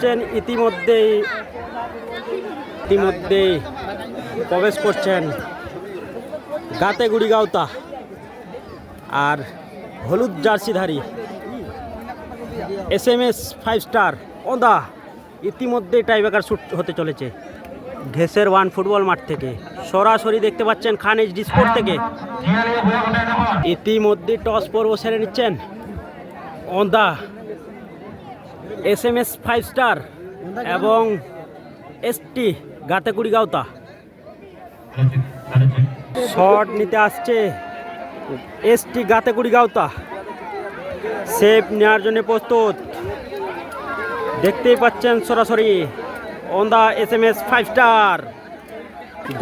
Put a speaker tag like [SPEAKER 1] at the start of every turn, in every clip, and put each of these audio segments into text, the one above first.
[SPEAKER 1] পাচ্ছেন ইতিমধ্যেই ইতিমধ্যেই প্রবেশ করছেন গাতে গুড়ি গাওতা আর হলুদ জার্সিধারী। S M S five star, ওদা, ইতিমধ্যেই টাইব্রেকার শ্যুট হতে চলেছে। ঘেসের ওয়ান ফুটবল মাঠ থেকে। সরাসরি দেখতে পাচ্ছেন খান এইচডি স্পোর্ট থেকে। ইতিমধ্যে টস পর্ব সেরে নিচ্ছেন ওদা। S M S five star এবং এসটি গাতেকুড়ি গাওতা। শট নিতে আসছে এসটি গাতেকুড়ি গাওতা। সেভ নেওয়ার জন্য প্রস্তুত। দেখতেই পাচ্ছেন সরাসরি on the S M S five star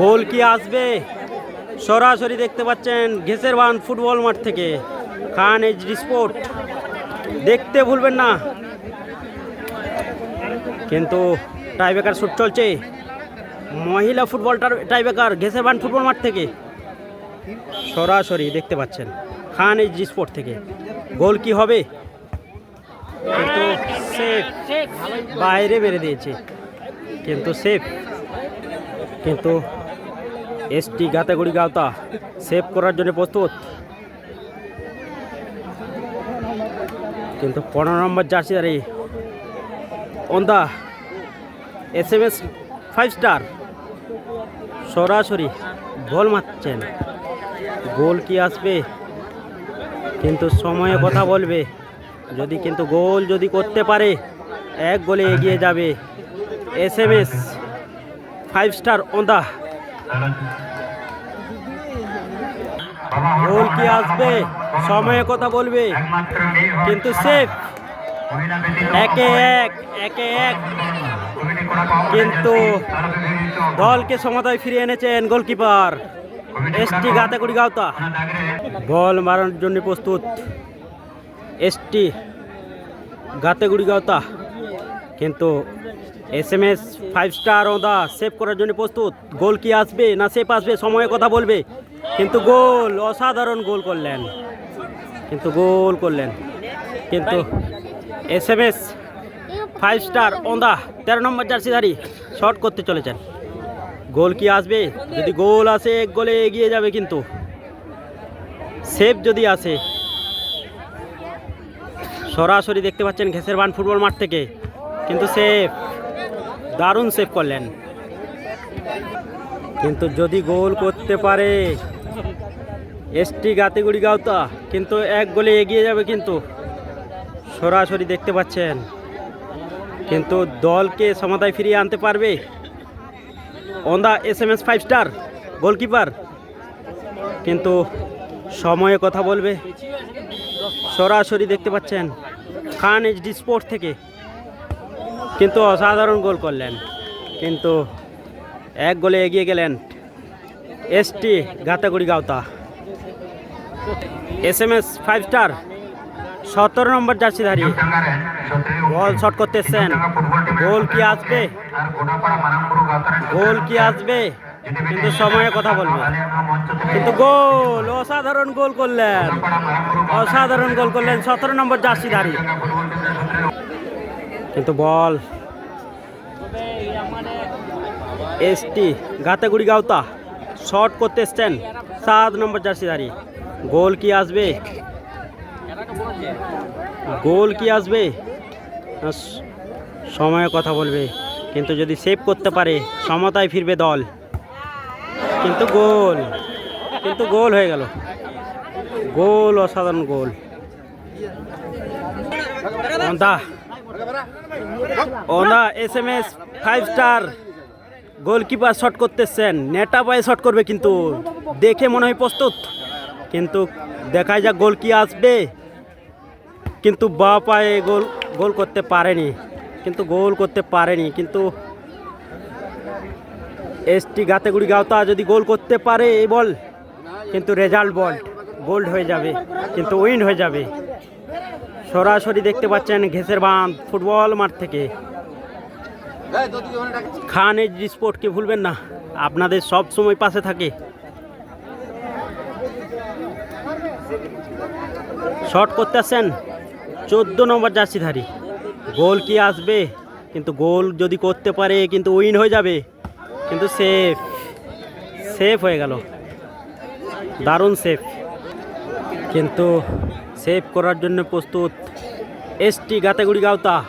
[SPEAKER 1] goal কি আসবে? সরাসরি দেখতে পাচ্ছেন ঘেসের বান ফুটবল মাঠ থেকে। খান এইচডি স্পোর্ট দেখতে ভুলবেন না। কিন্তু টাইব্রেকার শুট চলছে। মহিলা ফুটবলটার টাইব্রেকার ঘেসের বান ফুটবল মাঠ থেকে। সরাসরি দেখতে পাচ্ছেন খান এইচডি স্পোর্ট থেকে। গোল কি হবে? কিন্তু সেফ বাইরে মেরে দিয়েছে। কিন্তু সেফ কিন্তু এসটি গাতাগুড়ি গাওতা সেভ করার জন্য প্রস্তুত। কিন্তু পনেরো নম্বর জার্সি দাঁড়িয়ে on the S M S five star সরাসরি বল মারছেন। গোল কি আসবে? কিন্তু সময়ে কথা বলবে। যদি কিন্তু গোল যদি করতে পারে, এক গোলে এগিয়ে যাবে। S M S five star ওদা goal কি আসবে? সময়ে কথা বলবে। কিন্তু সেফ একে এক একে এক। কিন্তু দলকে সমতায় ফিরিয়ে এনেছেন গোলকিপার এসটি গাতাকুড়ি গাওতা। বল মারার জন্য প্রস্তুত এসটি গাতেগুড়ি গাওতা। কিন্তু S M S five star ওদা save করার জন্য প্রস্তুত। গোল কি আসবে না সেভ আসবে সময়ে কথা বলবে। কিন্তু গোল, অসাধারণ গোল করলেন। কিন্তু গোল করলেন। কিন্তু S M S five star ওদা তেরো নম্বর জার্সিধারী শর্ট করতে চলেছেন। গোল কি আসবে? যদি গোল আসে, এক গোলে এগিয়ে যাবে কিন্তু। সেভ যদি আসে, সরাসরি দেখতে পাচ্ছেন ঘেসের বান ফুটবল মাঠ থেকে, কিন্তু সেফ দারুণ সেভ করলেন। কিন্তু যদি গোল করতে পারে, এসটি গাতিগুড়ি গাওতা, কিন্তু এক গোলে এগিয়ে যাবে কিন্তু। সরাসরি দেখতে পাচ্ছেন। কিন্তু দলকে সমাধায় ফিরিয়ে আনতে পারবে on the S M S five star goalkeeper কিন্তু সময়ে কথা বলবে। সরাসরি দেখতে পাচ্ছেন খান এইচডি স্পোর্ট থেকে। কিন্তু অসাধারণ গোল করলেন। কিন্তু এক গোলে এগিয়ে গেলেন এসটি গাতাগুড়ি গাওতা। S M S five star সতেরো নম্বর জার্সিধারী বল শট করতে এসছেন গোল কি আসবে? গোল কি আসবে? কিন্তু সময়ে কথা বলবে। কিন্তু গোল, অসাধারণ গোল করলেন। অসাধারণ গোল করলেন সতেরো নম্বর জার্সিধারী কিন্তু বল। এসটি গাতাগুড়ি গাওতা শর্ট করতে এসছেন সাত নম্বর জার্সিধারী গোল কি আসবে? গোল কি আসবে? সময়ে কথা বলবে। কিন্তু যদি সেভ করতে পারে, সমতায় ফিরবে দল। কিন্তু গোল। কিন্তু গোল হয়ে গেল। গোল, অসাধারণ goal. On the. S M S five star goalkeeper shot করতেছেন। নেটা পায়ে শট করবে কিন্তু। দেখে মনে হয় প্রস্তুত। কিন্তু দেখা যাক গোল কি আসবে। কিন্তু বা পায়ে গোল গোল করতে পারেনি। কিন্তু গোল করতে পারেনি, কিন্তু এসটি গাতেগুড়ি গাওতা যদি গোল করতে পারে এই বল, কিন্তু রেজাল্ট বল গোল্ড হয়ে যাবে, কিন্তু উইন হয়ে যাবে। সরাসরি দেখতে পাচ্ছেন ঘেসের বাঁধ ফুটবল মাঠ থেকে। খান স্পোর্টকে ভুলবেন না, আপনাদের সব সময় পাশে থাকে। শর্ট করতে আসছেন চোদ্দ নম্বর জার্সিধারী। গোল কি আসবে? কিন্তু গোল যদি করতে পারে, কিন্তু উইন হয়ে যাবে। কিন্তু সেফ। সেফ হয়ে গেল। দারুণ সেফ। কিন্তু সেভ করার জন্য প্রস্তুত এসটি গাতেগুড়ি গাওতা।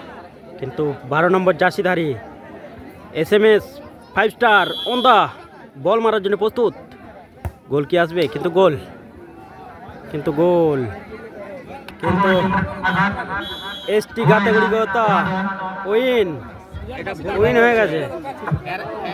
[SPEAKER 1] কিন্তু বারো number জার্সিধারী, S M S five star দা বল মারার জন্য প্রস্তুত। গোল কি আসবে? কিন্তু গোল। কিন্তু গোল। কিন্তু এসটি ক্যাটাগরি গত উইন উইন হয়ে গেছে।